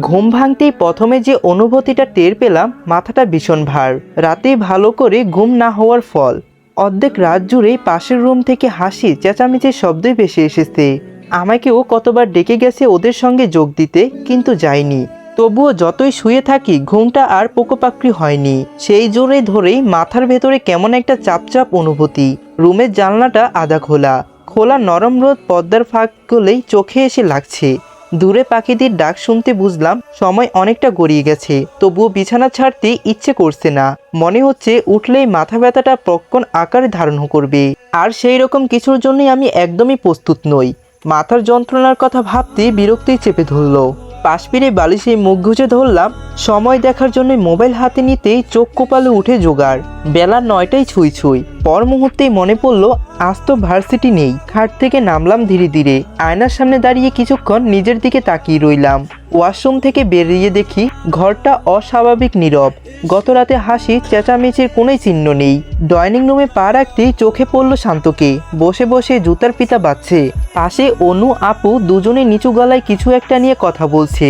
ঘুম ভাঙতেই প্রথমে যে অনুভূতিটা টের পেলাম, মাথাটা ভীষণ ভার। রাতে ভালো করে ঘুম না হওয়ার ফল। অর্ধেক রাত জুড়েই পাশের রুম থেকে হাসি, চেঁচামেচির শব্দই ভেসে এসেছে। আমাকেও কতবার ডেকে গেছে ওদের সঙ্গে যোগ দিতে, কিন্তু যাইনি তবুও যতই শুয়ে থাকি, ঘুমটা আর পোকোপাকড়ি হয়নি। সেই জোরে ধরেই মাথার ভেতরে কেমন একটা চাপচাপ অনুভূতি। রুমের জানলাটা আধা খোলা। খোলা নরম রোদ পদ্মার ফাঁকগুলোই চোখে এসে লাগছে। দূরে পাখিদের ডাক শুনতে বুঝলাম সময় অনেকটা গড়িয়ে গেছে, তবুও বিছানা ছাড়তে ইচ্ছে করছে না। মনে হচ্ছে উঠলেই মাথা ব্যথাটা প্রক্ষণ আকারে ধারণ করবে। আর সেই রকম কিছুর জন্যই আমি একদমই প্রস্তুত নই। মাথার যন্ত্রণার কথা ভাবতে বিরক্তি চেপে ধরলো। পাশ বালিশে মুখ ঘুচে ধরলাম, সময় দেখার জন্য মোবাইল হাতে নিতেই চোখ কোপালে উঠে জোগাড়। বেলা নয়টাই ছুঁই ছুঁই। পর মুহূর্তেই মনে পড়ল, আজ তো ভার্সিটি নেই। খাট থেকে নামলাম ধীরে ধীরে। আয়নার সামনে দাঁড়িয়ে কিছুক্ষণ নিজের দিকে তাকিয়ে রইলাম। ওয়াশরুম থেকে বেরিয়ে দেখি, ঘরটা অস্বাভাবিক নীরব। গত রাতে হাসি, চেঁচামেচির কোনোই চিহ্ন নেই। ডাইনিং রুমে পা রাখতেই চোখে পড়ল শান্তকে। বসে বসে জুতার পিতা বাচ্ছে পাশে অনু, আপু দুজনে নিচু গলায় কিছু একটা নিয়ে কথা বলছে।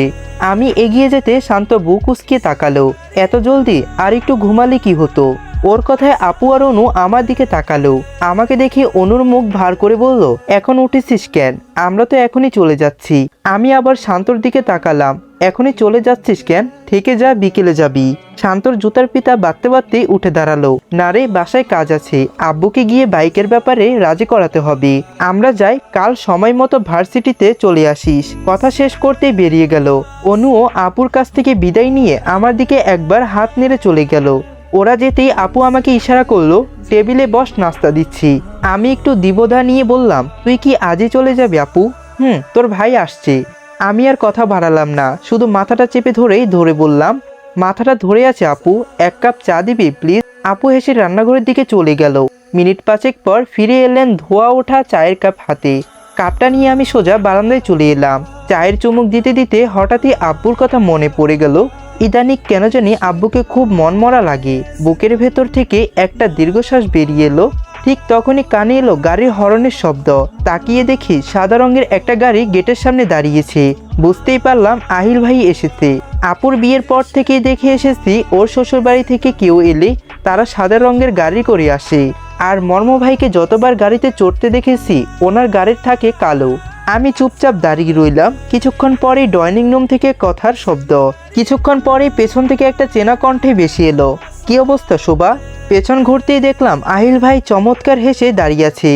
আমি এগিয়ে যেতে শান্ত বুক উসকিয়ে তাকালো। এত জলদি? আর একটু ঘুমালে কি হতো? ওর কথায় আপু আর অনু আমার দিকে তাকালো। আমাকে দেখে অনুর মুখ ভার করে বলল, এখন উঠেছিস কেন? আমরা তো এখনই চলে যাচ্ছি। আমি আবার শান্তর দিকে তাকালাম। এখনই চলে যাচ্ছিস কেন? থেকে যা, বিকেলে যাবি। শান্তর জুতার পিতা বাঁধতে বাঁধতেই উঠে দাঁড়াল। না রে, বাসায় কাজ আছে। আব্বুকে গিয়ে বাইকের ব্যাপারে রাজি করাতে হবে। আমরা যাই, কাল সময় মতো ভার্সিটিতে চলে আসিস। কথা শেষ করতেই বেরিয়ে গেল। অনুও আপুর কাছ থেকে বিদায় নিয়ে আমার দিকে একবার হাত নেড়ে চলে গেল। ওরা যেতেই আপু আমাকে ইশারা করল, টেবিলে বস, নাস্তা দিচ্ছি। আমি একটু দিবধা নিয়ে বললাম, তুই কি আজই চলে যাবি আপু? হুম, তোর ভাই আসছে। আমি আর কথা বাড়ালাম না, শুধু মাথাটা চেপে ধরেই ধরে বললাম, মাথাটা ধরে আছে আপু, এক কাপ চা দিবি প্লিজ আপু হেসে রান্নাঘরের দিকে চলে গেল। মিনিট পাঁচেক পর ফিরে এলেন ধোয়া ওঠা চায়ের কাপ হাতে। কাপটা নিয়ে আমি সোজা বারান্দায় চলে এলাম। চায়ের চুমুক দিতে দিতে হঠাৎই আব্বুর কথা মনে পড়ে গেল ইদানিক কেন জানি আব্বুকে খুব মনমরা লাগে। বুকের ভেতর থেকে একটা দীর্ঘশ্বাস বেরিয়ে এলো। ঠিক তখনই কানে এলো গাড়ির হরনের শব্দ। তাকিয়ে দেখি সাদা রঙের একটা গাড়ি গেটের সামনে দাঁড়িয়েছে। বুঝতেই পারলাম আহিল ভাই এসেছে। আপুর বিয়ের পর থেকেই দেখে এসেছি ওর শ্বশুর বাড়ি থেকে কেউ এলে তারা সাদা রঙের গাড়ি করে আসে। আর মর্ম ভাইকে যতবার গাড়িতে চড়তে দেখেছি, ওনার গাড়ির থাকে কালো। আমি চুপচাপ দাঁড়িয়ে রইলাম। কিছুক্ষণ পরেই ডাইনিং রুম থেকে কথার শব্দ। কিছুক্ষণ পরেই পেছন থেকে একটা চেনা কণ্ঠে বেশি এলো। কি অবস্থা, শোভা? পেছন ঘুরতেই দেখলাম আহিল ভাই চমৎকার হেসে দাঁড়িয়ে আছে।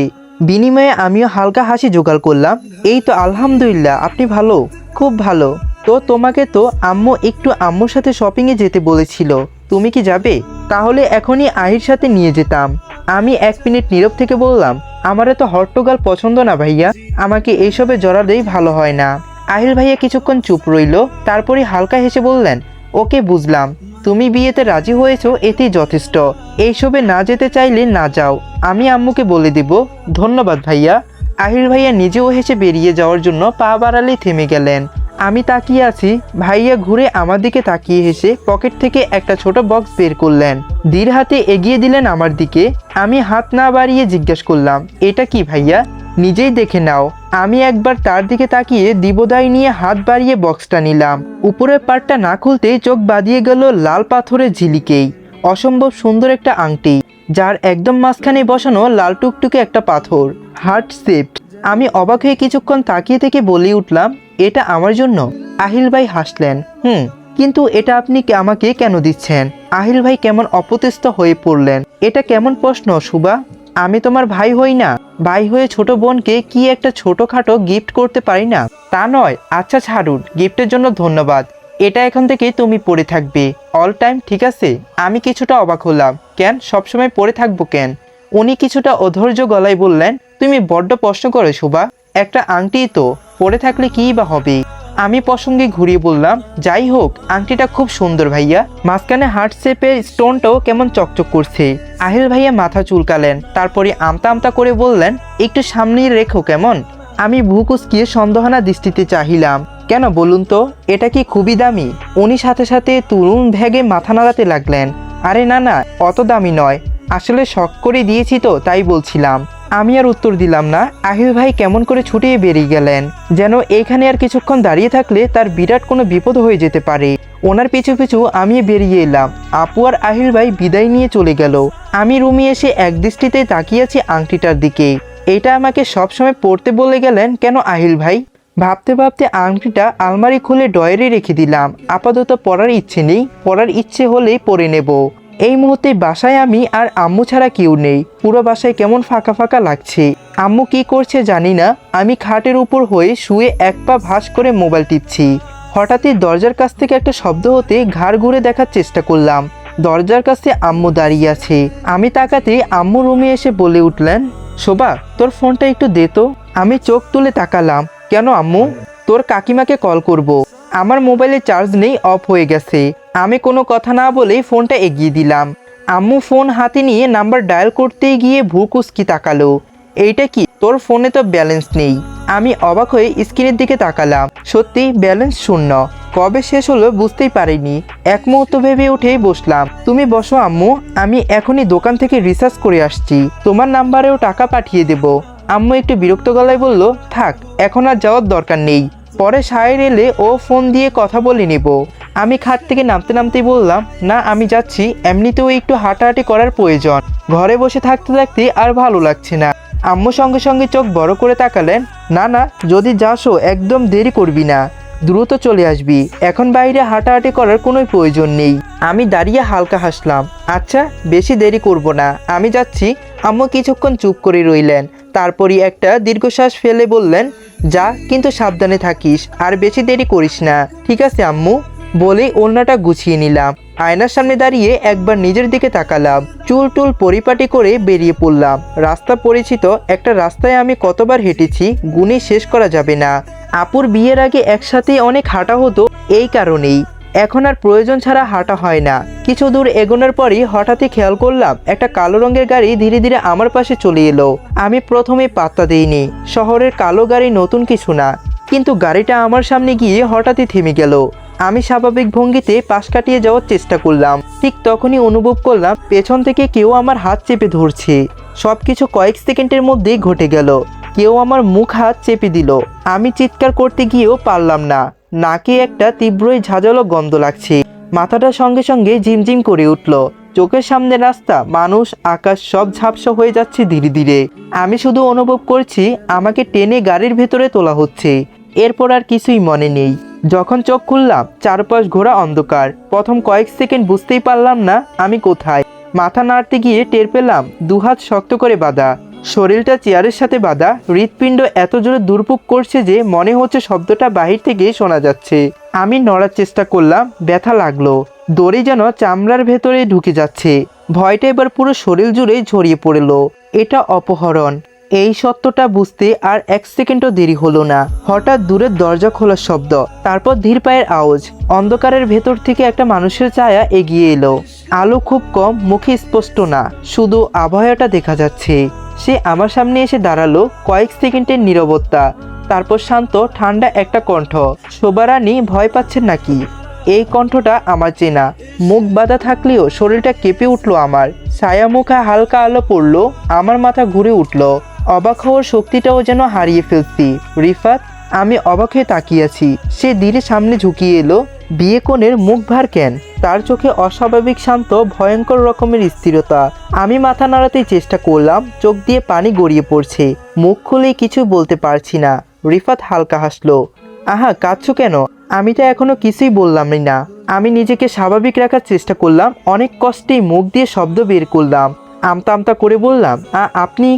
বিনিময়ে আমিও হালকা হাসি জোগাড় করলাম। এই তো আলহামদুলিল্লাহ, আপনি ভালো? খুব ভালো। তো তোমাকে তো আম্মু একটু আম্মুর সাথে শপিংয়ে যেতে বলেছিল। তুমি কি যাবে? তাহলে এখনই আহির সাথে নিয়ে যেতাম। আমি এক মিনিট নীরব থেকে বললাম আমার তো হট্টগাল পছন্দ না ভাইয়া। আমাকে এইসবে জড়ালেই ভালো হয় না। আহিল ভাইয়া কিছুক্ষণ চুপ রইল তারপরে হালকা হেসে বললেন, ওকে, বুঝলাম। তুমি বিয়েতে রাজি হয়েছো এতেই যথেষ্ট। এইসবে না যেতে চাইলে না যাও। আমি আম্মুকে বলে দিব, ধন্যবাদ ভাইয়া। আহির ভাইয়া নিজেও হেসে বেরিয়ে যাওয়ার জন্য পা বাড়ালেই থেমে গেলেন। আমি তাকিয়ে আছি, ভাইয়া ঘুরে আমার দিকে তাকিয়ে হেসে পকেট থেকে একটা ছোট বক্স বের করলেন। ধীর হাতে এগিয়ে দিলেন আমার দিকে। আমি হাত না বাড়িয়ে জিজ্ঞেস করলাম, এটা কি ভাইয়া? নিজেই দেখে নাও, আমি একবার তার দিকে তাকিয়ে দিবদাই নিয়ে হাত বাড়িয়ে বক্সটা নিলাম। উপরের পাটটা না খুলতেই চোখ বাঁধিয়ে গেল লাল পাথরের ঝিলিকেই। অসম্ভব সুন্দর একটা আংটি, যার একদম মাঝখানে বসানো লাল টুকটুকে একটা পাথর। হার্ট শেপড আমি অবাক হয়ে কিছুক্ষণ তাকিয়ে থেকে বলে উঠলাম, এটা আমার জন্য? আহিল ভাই হাসলেন, হুম, কিন্তু এটা আপনি আমাকে কেন দিচ্ছেন? আহিল ভাই কেমন অপতেস্ত হয়ে পড়লেন, এটা কেমন প্রশ্ন, সুবা? আমি তোমার ভাই হই না। ভাই হয়ে ছোট বোনকে কি একটা ছোটখাটো গিফট করতে পারি না? তা নয়। আচ্ছা ছাড়ুন। গিফটের জন্য ধন্যবাদ। এটা এখন থেকে তুমি পড়ে থাকবে। অল টাইম ঠিক আছে? আমি কিছুটা অবাক হলাম। কেন? সবসময় পড়ে থাকব কেন? উনি কিছুটা অধৈর্য গলায় বললেন, তুমি বড্ড প্রশ্ন করো, শোভা। একটা আংটি তো। পরে থাকলে কী বা হবে? আমি প্রসঙ্গে ঘুরিয়ে বললাম, যাই হোক, আংটিটা খুব সুন্দর ভাইয়া। মাঝখানে হার্ট শেপের স্টোনটাও কেমন চকচক করছে। আহিল ভাইয়া মাথা চুলকালেন, তারপরে আমতা আমতা করে বললেন, একটু সামনেই রেখো কেমন? আমি ভুকুসকিয়ে সন্দেহনা দৃষ্টিতে চাহিলাম, কেন বলুন তো, এটা কি খুবই দামি? উনি সাথে সাথে তরুণ ভ্যাগে মাথা নাড়াতে লাগলেন, আরে না না, অত দামি নয়। আসলে শখ করে দিয়েছি তো, তাই বলছিলাম। আমি আর উত্তর দিলাম না। আহিল ভাই কেমন করে ছুটিয়ে বেরিয়ে গেলেন? যেন এইখানে আর কিছুক্ষণ দাঁড়িয়ে থাকলে তার বিরাট কোনো বিপদ হয়ে যেতে পারে। ওনার পিছু পিছু আমি বেরিয়ে এলাম। আপু আর আহিল ভাই বিদায় নিয়ে চলে গেল। আমি রুমে এসে এক দৃষ্টিতে তাকিয়েছি আংটিটার দিকে। এটা আমাকে সবসময় পড়তে বলে গেলেন কেন আহিল ভাই? ভাবতে ভাবতে আংটিটা আলমারি খুলে ডয়ারে রেখে দিলাম। আপাতত পড়ার ইচ্ছে নেই। পড়ার ইচ্ছে হলেই পড়ে নেব। এই মুহূর্তে বাসায় আমি আর আম্মু ছাড়া কেউ নেই। পুরো বাসায় কেমন ফাঁকা ফাঁকা লাগছে। আম্মু কি করছে জানি না। আমি খাটের উপর হয়ে শুয়ে এক পা ভাস করে মোবাইল টিপছি। হঠাৎই দরজার কাছ থেকে একটা শব্দ হতে ঘাড় ঘুরে দেখার চেষ্টা করলাম। দরজার কাছে আম্মু দাঁড়িয়ে আছে। আমি তাকাতে আম্মু রুমে এসে বলে উঠলেন, শোভা, তোর ফোনটা একটু দে তো। আমি চোখ তুলে তাকালাম, কেন আম্মু? তোর কাকিমাকে কল করব। আমার মোবাইলে চার্জ নেই, অফ হয়ে গেছে। আমি কোনো কথা না বলেই ফোনটা এগিয়ে দিলাম। আম্মু ফোন হাতে নিয়ে নাম্বার ডায়াল করতে গিয়ে ভুকুসকি তাকালো। এইটা কি? তোর ফোনে তো ব্যালেন্স নেই। আমি অবাক হয়ে স্ক্রিনের দিকে তাকালাম। সত্যি, ব্যালেন্স শূন্য। কবে শেষ হলো বুঝতেই পারিনি। এক মুহূর্ত ভেবে উঠেই বসলাম। তুমি বসো আম্মু, আমি এখনই দোকান থেকে রিসার্চ করে আসছি। তোমার নাম্বারেও টাকা পাঠিয়ে দেব। আম্মু একটু বিরক্ত গলায় বলল, থাক, এখন আর যাওয়ার দরকার নেই। পরে সাহের এলে ও ফোন দিয়ে কথা বলে নেব। আমি খাট থেকে নামতে নামতেই বললাম, না, আমি যাচ্ছি। এমনিতেও একটু হাঁটাহাঁটি করার প্রয়োজন। ঘরে বসে থাকতে থাকতে আর ভালো লাগছে না। আম্মু সঙ্গে সঙ্গে চোখ বড় করে তাকালেন, না না, যদি যাসও একদম দেরি করবি না। দ্রুত চলে আসবি। এখন বাইরে হাঁটাহাঁটি করার কোনো প্রয়োজন নেই। আমি দাঁড়িয়ে হালকা হাসলাম আচ্ছা বেশি দেরি করব না। আমি যাচ্ছি। আম্মু কিছুক্ষণ চুপ করে রইলেন। তারপরই একটা দীর্ঘশ্বাস ফেলে বললেন, যা, কিন্তু সাবধানে থাকিস, আর বেশি দেরি করিস না। ঠিক আছে, আম্মু। বলেই ওড়নাটা গুছিয়ে নিলাম। আয়নার সামনে দাঁড়িয়ে একবার নিজের দিকে তাকালাম। চুল টুল পরিপাটি করে বেরিয়ে পড়লাম। রাস্তা পরিচিত একটা রাস্তায় আমি কতবার হেঁটেছি, গুণে শেষ করা যাবে না। আপুর বিয়ের আগে একসাথে অনেক হাঁটা হতো এই কারণেই। এখন আর প্রয়োজন ছাড়া হাঁটা হয় না। কিছু দূর এগোনোর পরই হঠাৎই খেয়াল করলাম, একটা কালো রঙের গাড়ি ধীরে ধীরে আমার পাশে চলে এলো। আমি প্রথমে পাত্তা দিইনি, শহরের কালো গাড়ি নতুন কিছু না। কিন্তু গাড়িটা আমার সামনে গিয়ে হঠাৎই থেমে গেল। আমি স্বাভাবিক ভঙ্গিতে পাশ কাটিয়ে যাওয়ার চেষ্টা করলাম। ঠিক তখনই অনুভব করলাম, পেছন থেকে কেউ আমার হাত চেপে ধরছে। সব কিছু কয়েক সেকেন্ডের মধ্যেই ঘটে গেল। কেউ আমার মুখ হাত চেপে দিল। আমি চিৎকার করতে গিয়েও পারলাম না। নাকে একটা তীব্রই ঝাঁঝালো গন্ধ লাগছে। মাথাটা সঙ্গে সঙ্গে ঝিমঝিম করে উঠল। চোখের সামনে রাস্তা, মানুষ, আকাশ সব ঝাপসা হয়ে যাচ্ছে ধীরে ধীরে। আমি শুধু অনুভব করছি, আমাকে টেনে গাড়ির ভেতরে তোলা হচ্ছে। এরপর আর কিছুই মনে নেই। যখন চোখ খুললাম, চারপাশ ঘোরা অন্ধকার। প্রথম কয়েক সেকেন্ড বুঝতেই পারলাম না, আমি কোথায়। মাথা নাড়তে গিয়ে টের পেলাম, দুহাত শক্ত করে বাঁধা। শরীরটা চেয়ারের সাথে বাঁধা, হৃৎপিণ্ড এত জোরে দুর্ভোগ করছে যে মনে হচ্ছে শব্দটা বাহির থেকে শোনা যাচ্ছে। আমি নড়ার চেষ্টা করলাম, ব্যথা লাগল। দড়ি যেন চামড়ার ভেতরে ঢুকে যাচ্ছে। ভয়টা এবার পুরো শরীর জুড়ে ছড়িয়ে পড়ল। এটা অপহরণ। এই সত্যটা বুঝতে আর এক সেকেন্ডও দেরি হলো না। হঠাৎ দূরের দরজা খোলার শব্দ, তারপর ধীর পায়ের আওয়াজ। অন্ধকারের ভেতর থেকে একটা মানুষের ছায়া এগিয়ে এলো। আলো খুব কম, মুখে স্পষ্ট না। শুধু আবহাওয়াটা দেখা যাচ্ছে। সে আমার সামনে এসে দাঁড়াল কয়েক সেকেন্ডের নিরবত্তা তারপর শান্ত, ঠান্ডা একটা কণ্ঠ শোভারানী ভয় পাচ্ছেন নাকি? এই কণ্ঠটা আমার চেনা। মুখ বাঁধা থাকলেও শরীরটা কেঁপে উঠল আমার। ছায়া মুখে হালকা আলো পড়ল, আমার মাথা ঘুরে উঠল। অবাক হওয়ার শক্তিটাও যেন হারিয়ে ফেলছি। রিফাত আমি অবাক হয়ে তাকিয়েছি। সে ধীরে সামনে ঝুঁকিয়ে এলো। বিয়ে কোণের মুখ ভার কেন? তার চোখে অস্বাভাবিক শান্ত, ভয়ঙ্কর রকমের স্থিরতা। আমি মাথা নাড়াতেই চেষ্টা করলাম, চোখ দিয়ে পানি গড়িয়ে পড়ছে। মুখ খুলেই কিছু বলতে পারছি না। রিফাত হালকা হাসলো। আহা, কাঁদছো কেন? আমি তো এখনও কিছুই বললামই না। আমি নিজেকে স্বাভাবিক রাখার চেষ্টা করলাম, অনেক কষ্টেই মুখ দিয়ে শব্দ বের করলাম। আমতা আমতা করে বললাম আপনি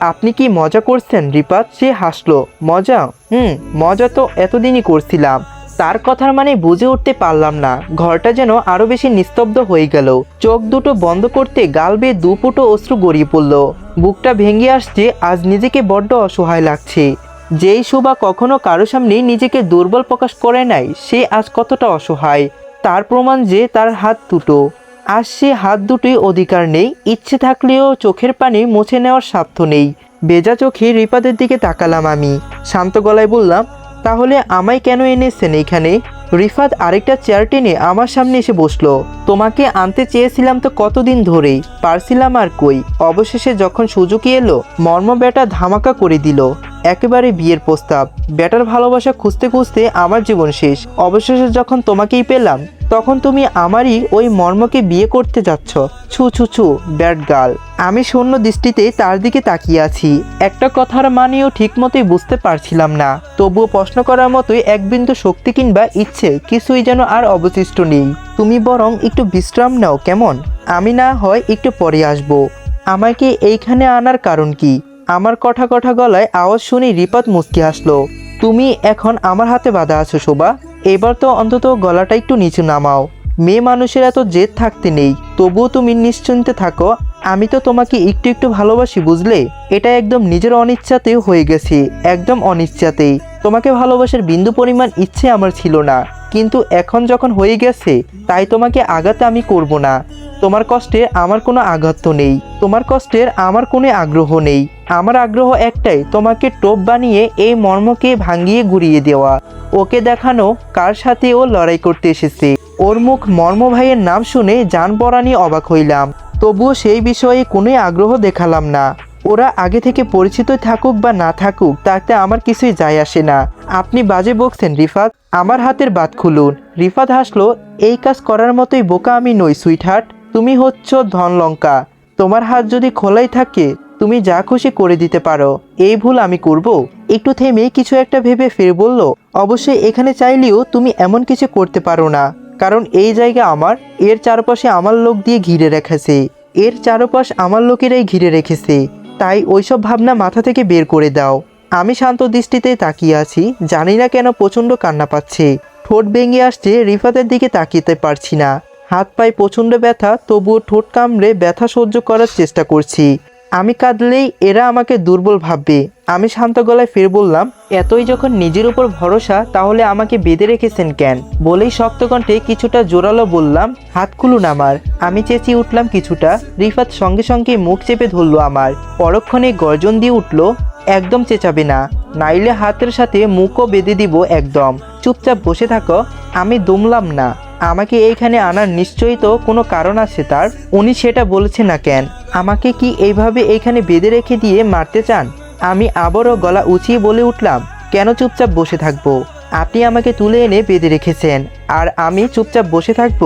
আপনি কি মজা করছেন রিপাত সে হাসলো, মজা? হুম, মজা তো এতদিনই করছিলাম। তার কথার মানে বুঝে উঠতে পারলাম না। ঘরটা যেন আরও বেশি নিস্তব্ধ হয়ে গেল। চোখ দুটো বন্ধ করতে গাল বেয়ে দুপুটো অশ্রু গড়িয়ে পড়ল। বুকটা ভেঙে আসছে, আজ নিজেকে বড্ড অসহায় লাগছে। যেই সুবা কখনো কারও সামনে নিজেকে দুর্বল প্রকাশ করে নাই, সে আজ কতটা অসহায়। তার প্রমাণ যে তার হাত দুটো। আর সে হাত দুটোই অধিকার নেই, ইচ্ছে থাকলেও চোখের পানি মুছে নেওয়ার স্বার্থ নেই। বেজা চোখে রিপাদের দিকে তাকালাম আমি। শান্ত গলায় বললাম, তাহলে আমায় কেন এনেছেন এখানে? রিফাত আরেকটা চেয়ার টেনে আমার সামনে এসে বসল। তোমাকে আনতে চেয়েছিলাম তো কতদিন ধরেই? পারছিলাম আর কই? অবশেষে যখন সুযোগই এলো মর্ম বেটা ধামাকা করে দিল। একেবারে বিয়ের প্রস্তাব। বেটার ভালোবাসা খুঁজতে খুঁজতে আমার জীবন শেষ। অবশেষে যখন তোমাকেই পেলাম, তখন তুমি আমারই ওই মর্মকে বিয়ে করতে যাচ্ছ। ছু ছু ছু ব্যাড গার্ল আমি শূন্য দৃষ্টিতে তার দিকে তাকিয়ে আছি। একটা কথার মানেও ঠিকমতোই বুঝতে পারছিলাম না। তবুও প্রশ্ন করার মতোই এক বিন্দু শক্তি কিংবা ইচ্ছে কিছুই যেন আর অবশিষ্ট নেই। তুমি বরং একটু বিশ্রাম নাও, কেমন? আমি না হয় একটু পরে আসব। আমাকে এইখানে আনার কারণ কি? আমার কথা কঠা গলায় আওয়াজ শুনে রিপাত মুচকি হাসলো। তুমি এখন আমার হাতে বাঁধা আছো, শোভা। এবার তো অন্তত গলাটা একটু নিচু নামাও। মেয়ে মানুষের এত জেদ থাকতে নেই। তবুও তুমি নিশ্চিন্তে থাকো। আমি তো তোমাকে একটু একটু ভালোবাসি, বুঝলে? এটা একদম নিজের অনিচ্ছাতেই হয়ে গেছে। একদম অনিচ্ছাতেই। তোমাকে ভালোবাসার বিন্দু পরিমাণ ইচ্ছে আমার ছিল না। কিন্তু এখন যখন হয়ে গেছে, তাই তোমাকে আঘাতে আমি করব না। তোমার কষ্টে আমার কোনো আঘাত নেই। তোমার কষ্টের আমার কোনো আগ্রহ নেই। আমার আগ্রহ একটাই, তোমাকে টোপ বানিয়ে এই মর্মকে ভাঙিয়ে ঘুরিয়ে দেওয়া। ওকে দেখানো কার সাথে ও লড়াই করতে এসেছে। ওর মুখ মর্ম ভাইয়ের নাম শুনে জান পরানি অবাক হইলাম। তবুও সেই বিষয়ে কোনো আগ্রহ দেখালাম না। ওরা আগে থেকে পরিচিত থাকুক বা না থাকুক, তাতে আমার কিছুই যায় আসে না। আপনি বাজে বকছেন, রিফাত। আমার হাতের বাত খুলুন। রিফাত হাসলো, এই কাজ করার মতোই বোকা আমি নই, সুইটহার্ট। তুমি হচ্ছ ধনলঙ্কা। তোমার হাত যদি খোলাই থাকে, তুমি যা খুশি করে দিতে পারো। এই ভুল আমি করব? একটু থেমে কিছু একটা ভেবে ফের বলল, অবশ্যই এখানে চাইলেও তুমি এমন কিছু করতে পারো না। কারণ এই জায়গা আমার, এর চারপাশে আমার লোক দিয়ে ঘিরে রেখেছে। এর চারপাশ আমার লোকেরাই ঘিরে রেখেছে। তাই ওইসব ভাবনা মাথা থেকে বের করে দাও। আমি শান্ত দৃষ্টিতে তাকিয়ে আছি, জানি না কেন প্রচণ্ড কান্না পাচ্ছে। ঠোঁট ভেঙে আসছে, রিফাতের দিকে তাকিয়ে পারছি না। হাত পায়ে প্রচণ্ড ব্যথা, তবুও ঠোঁট কামড়ে ব্যথা সহ্য করার চেষ্টা করছি। আমি কাঁদলেই এরা আমাকে দুর্বল ভাববে। আমি শান্ত গলায় ফের বললাম, এতই যখন নিজের উপর ভরসা, তাহলে আমাকে বেঁধে রেখেছেন কেন? বলেই শক্ত কণ্ঠে কিছুটা জোরালো বললাম, হাত খুলুন আমার। আমি চেঁচিয়ে উঠলাম কিছুটা। রিফাত সঙ্গে সঙ্গে মুখ চেপে ধরলো আমার। পরক্ষণে গর্জন দিয়ে উঠল, একদম চেঁচাবে না। নাইলে হাতের সাথে মুখও বেঁধে দিব একদম। চুপচাপ বসে থাকো। আমি দমলাম না। আমাকে এইখানে আনার নিশ্চয়ই তো কোনো কারণ আছে তার। উনি সেটা বলেছে না কেন? আমাকে কি এইভাবে এইখানে বেঁধে রেখে দিয়ে মারতে চান? আমি আবারও গলা উঁচিয়ে বলে উঠলাম, কেন চুপচাপ বসে থাকব? আপনি আমাকে তুলে এনে বেঁধে রেখেছেন, আর আমি চুপচাপ বসে থাকব?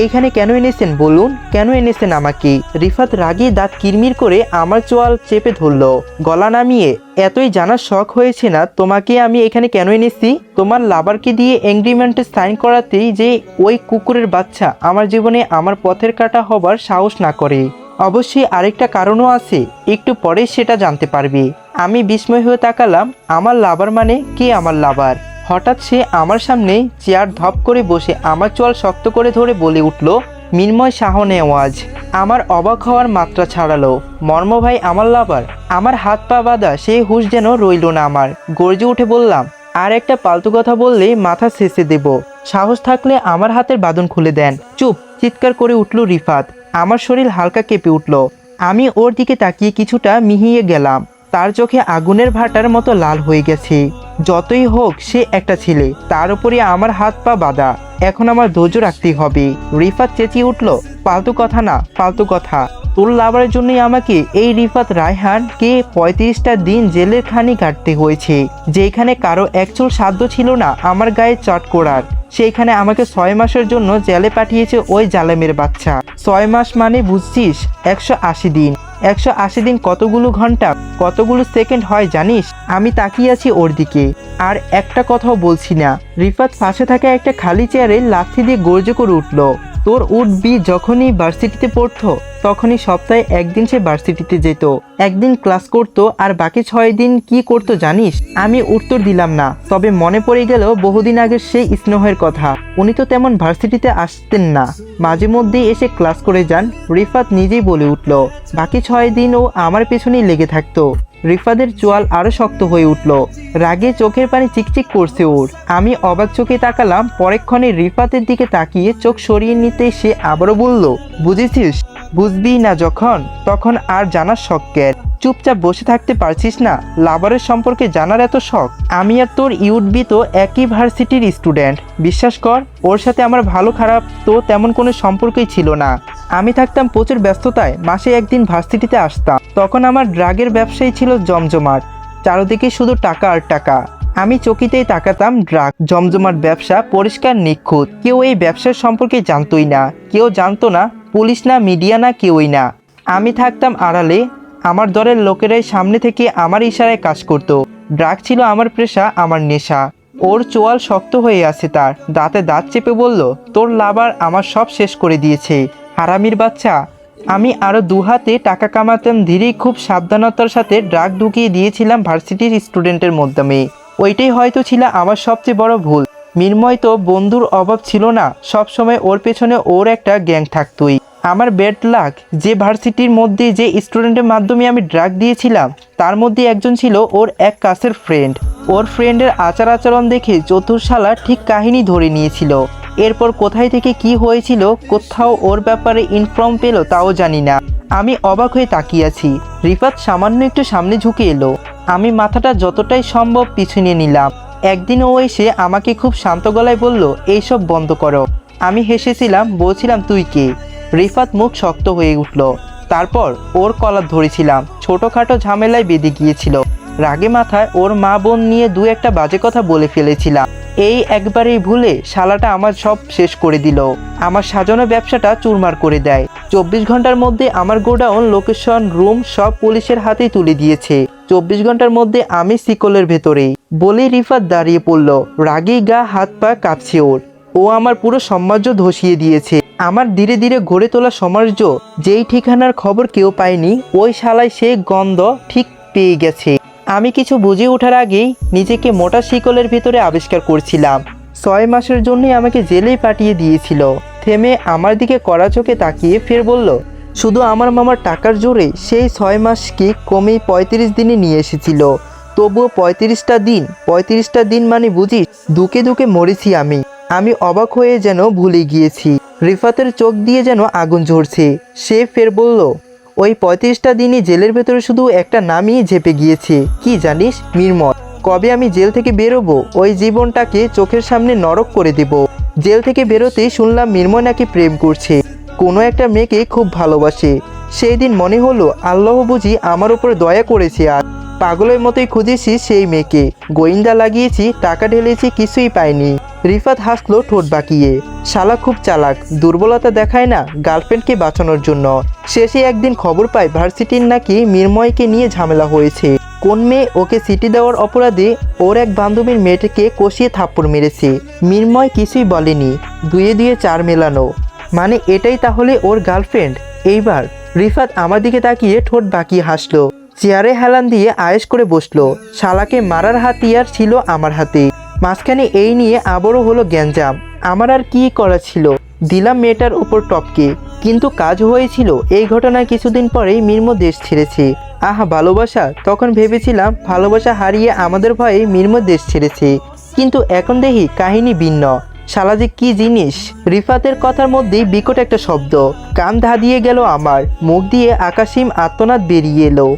এইখানে কেন এনেছেন বলুন? কেন এনেছেন আমাকে? রিফাত রাগী দাঁত কিরমির করে আমার চোয়াল চেপে ধরলো, গলা নামিয়ে, এতই জানার শখ হয়েছে না, তোমাকে আমি এখানে কেন এনেছি? তোমার লাভারকে দিয়ে এগ্রিমেন্টে সাইন করাতেই যে ওই কুকুরের বাচ্চা আমার জীবনে আমার পথের কাটা হবার সাহস না করে। অবশ্যই আরেকটা কারণও আছে, একটু পরে সেটা জানতে পারবে। আমি বিস্ময় হয়ে তাকালাম, আমার লাভার মানে কে আমার লাভার? হঠাৎ সে আমার সামনে চেয়ার ধপ করে বসে আমার চোয়াল শক্ত করে ধরে বলে উঠল, মিনময় শাহ নেওয়াজ আমার অবাক হওয়ার মাত্রা ছাড়ালো, মর্ম ভাই আমার লাভার? আমার হাত পা বাঁধা সেই হুশ যেন রইল না আমার। গর্জে উঠে বললাম, আর একটা পালতু কথা বললে মাথা শেষে দেব। সাহস থাকলে আমার হাতের বাঁধন খুলে দেন। চুপ, চিৎকার করে উঠল রিফাত। আমার শরীর হালকা কেঁপে উঠল। আমি ওর দিকে তাকিয়ে কিছুটা মিহিয়ে গেলাম। তার চোখে আগুনের ভাটার মতো লাল হয়ে গেছে। যতই হোক, সে একটা ছেলে। তার উপরে আমার হাত পা বাঁধা। এখন আমার ধৈর্য রাখতেই হবে। রিফাত চেঁচিয়ে উঠল, ফালতু কথা না, ফালতু কথা। তোর লাভারের জন্যই আমাকে এই রিফাত রায়হানকে পঁয়ত্রিশটা দিন জেলের খানি কাটতে হয়েছে। যেখানে কারও একচুল সাধ্য ছিল না আমার গায়ে চট করার। সেইখানে আমাকে ছয় মাসের জন্য জেলে পাঠিয়েছে ওই জালেমের বাচ্চা। ছয় মাস মানে বুঝছিস, একশো আশি দিন। একশো আশি দিন কতগুলো ঘণ্টা, কতগুলো সেকেন্ড হয় জানিস? আমি তাকিয়ে আছি ওর দিকে। আর একটা কথাও বলছি না। রিফাত পাশে থাকা একটা খালি চেয়ারে লাথি দিয়ে গর্জে করে উঠল। তোর উঠবি যখনই ভার্সিটিতে পড়তো, তখনই সপ্তাহে একদিন সে ভার্সিটিতে যেত। একদিন ক্লাস করতো আর বাকি ছয় দিন কি করতো জানিস? আমি উত্তর দিলাম না। তবে মনে পড়ে গেল বহুদিন আগের সেই স্নেহের কথা। উনি তো তেমন ভার্সিটিতে আসতেন না। মাঝে মধ্যেই এসে ক্লাস করে যান। রিফাত নিজেই বলে উঠল, বাকি ছয় দিন ও আমার পেছনেই লেগে থাকতো। রিফাদের চোয়াল আরও শক্ত হয়ে উঠল। রাগে চোখের পানি চিকচিক করছে ওর। আমি অবাক চোখে তাকালাম, পরেক্ষণে রিফাতের দিকে তাকিয়ে চোখ সরিয়ে নিতে সে আবারও বলল, বুঝেছিস? বুঝবি না যখন, তখন আর জানার শখ শখের চুপচাপ বসে থাকতে পারছিস না? লাভারের সম্পর্কে জানার এত শখ? আমি আর তোর ইউডবি তো একই ভার্সিটির স্টুডেন্ট। বিশ্বাস কর, ওর সাথে আমার ভালো খারাপ তো তেমন কোনো সম্পর্কই ছিল না। আমি থাকতাম প্রচুর ব্যস্ততায়, মাসে একদিন ভার্সিটিতে আসতাম। তখন আমার ড্রাগের ব্যবসায়ী ছিল জমজমাট। চারদিকে শুধু টাকা আর টাকা। আমি চকিতেই তাকাতাম ড্রাগ জমজমাট ব্যবসা পরিষ্কার নিখুঁত। কেউ এই ব্যবসার সম্পর্কে জানতোই না। কেউ জানতো না, পুলিশ না মিডিয়া না কেউই না। আমি থাকতাম আড়ালে। আমার দলের লোকেরাই সামনে থেকে আমার ইশারায় কাজ করত। ড্রাগ ছিল আমার পেশা, আমার নেশা। ওর চোয়াল শক্ত হয়ে আছে তার। দাঁতে দাঁত চেপে বলল, তোর লাভার আমার সব শেষ করে দিয়েছে। হারামির বাচ্চা আমি আরও দু হাতে টাকা কামাতাম ধীরে খুব সাবধানতার সাথে ড্রাগ ঢুকিয়ে দিয়েছিলাম ভার্সিটির স্টুডেন্টের মাধ্যমে। ওইটাই হয়তো ছিল আমার সবচেয়ে বড় ভুল। মির্ময় তো বন্ধুর অভাব ছিল না, সবসময় ওর পেছনে ওর একটা গ্যাং থাকতোই। আমার ব্যাড লাক যে ভার্সিটির মধ্যে যে স্টুডেন্টের মাধ্যমে আমি ড্রাগ দিয়েছিলাম, তার মধ্যে একজন ছিল ওর এক কাছের ফ্রেন্ড ওর ফ্রেন্ডের আচার আচরণ দেখে চতুর্শালা ঠিক কাহিনী ধরে নিয়েছিল। এরপর কোথায় থেকে কি হয়েছিল, কোথাও ওর ব্যাপারে ইনফর্ম পেল তাও জানি না। আমি অবাক হয়ে তাকিয়ে আছি। রিফাত সামান্য একটু সামনে ঝুঁকে এলো। আমি মাথাটা যতটাই সম্ভব পিছনে নিলাম। একদিন ও এসে আমাকে খুব শান্ত গলায় বলল, এইসব বন্ধ করো। আমি হেসেছিলাম, বলছিলাম, তুই কে? রিফাত মুখ শক্ত হয়ে উঠল। তারপর ওর কলার ধরেছিলাম। ছোটোখাটো ঝামেলায় বেঁধে গিয়েছিল। রাগে মাথায় ওর মা বোন নিয়ে দু একটা বাজে কথা বলে ফেলেছিলাম। এই একবারেই ভুলে শালাটা আমার সব শেষ করে দিল। আমার সাজানো ব্যবসাটা চুরমার করে দেয়। চব্বিশ ঘণ্টার মধ্যে আমার গোডাউন, লোকেশন, রুম সব পুলিশের হাতেই তুলে দিয়েছে। চব্বিশ ঘণ্টার মধ্যে আমি সিকলের ভেতরেই। বলেই রিফাত দাঁড়িয়ে পড়ল। রাগেই গা, হাত পা কাঁপছে ওর। ও আমার পুরো সাম্রাজ্য ধসিয়ে দিয়েছে। আমার ধীরে ধীরে গড়ে তোলা সমার্য, যেই ঠিকানার খবর কেউ পায়নি, ওই শালায় সে গন্ধ ঠিক পেয়ে গেছে। আমি কিছু বুঝে ওঠার আগেই নিজেকে মোটা শিকলের ভিতরে আবিষ্কার করছিলাম। ছয় মাসের জন্যই আমাকে জেলেই পাঠিয়ে দিয়েছিল। থেমে আমার দিকে কড়া চোখে তাকিয়ে ফের বলল, শুধু আমার মামার টাকার জোরে সেই ছয় মাসকে কমেই পঁয়ত্রিশ দিনে নিয়ে এসেছিল। তবুও পঁয়ত্রিশটা দিন পঁয়ত্রিশটা দিন মানে বুঝিস দুকে দুকে মরেছি আমি। আমি অবাক হয়ে যেন ভুলে গিয়েছি। রিফাতের চোখ দিয়ে যেন আগুন ঝরছে। সে ফের বলল, ওই পঁয়ত্রিশটা দিনই জেলের ভেতরে শুধু একটা নামই ঝেপে গিয়েছে। কি জানিস, মির্মত, কবে আমি জেল থেকে বেরোবো? ওই জীবনটাকে চোখের সামনে নরক করে দেব। জেল থেকে বেরোতেই শুনলাম মির্ময় নাকি প্রেম করছে। কোনো একটা মেয়েকে খুব ভালোবাসে। সেই দিন মনে হলো, আল্লাহ বুঝি আমার উপর দয়া করেছে আর পাগলের মতোই খুঁজেছি সেই মেয়েকে। গোয়েন্দা লাগিয়েছি, টাকা ঢেলেছি, কিছুই পাইনি। রিফাত হাসলো ঠোঁট বাঁকিয়ে। শালা খুব চালাক, দুর্বলতা দেখায় না গার্লফ্রেন্ডকে বাঁচানোর জন্য। শেষে একদিন খবর পায় ভার্সিটির নাকি মির্ময়কে নিয়ে ঝামেলা হয়েছে। কোন মেয়ে ওকে সিটি দেওয়ার অপরাধে ওর এক বান্ধবীর মেয়েটিকে কষিয়ে থাপ্পড় মেরেছে। মিরময় কিছুই বলেনি দুয়ে দুয়ে চার মেলানো। মানে এটাই তাহলে ওর গার্লফ্রেন্ড? এইবার রিফাত আমার দিকে তাকিয়ে ঠোঁট বাঁকিয়ে হাসলো। চেয়ারে হেলান দিয়ে আয়েস করে বসল। শালাকে মারার হাতিয়ার ছিল আমার হাতে। মাঝখানে এই নিয়ে আবারও হলো গ্যাঞ্জাম। আমার আর কি করা ছিল? দিলাম মেয়েটার উপর টপকে। কিন্তু কাজ হয়েছিল, এই ঘটনার কিছুদিন পরেই মির্ম দেশ ছেড়েছে। আহা, ভালোবাসা? তখন ভেবেছিলাম ভালোবাসা হারিয়ে আমাদের ভয়ে মির্ম দেশ ছেড়েছে। কিন্তু এখন দেখি কাহিনী ভিন্ন। শালা যে কি জিনিস? রিফাতের কথার মধ্যেই বিকট একটা শব্দ। কান ধাঁধিয়ে গেল আমার। মুখ দিয়ে আকাশিম আত্মনাদ বেরিয়ে এলো।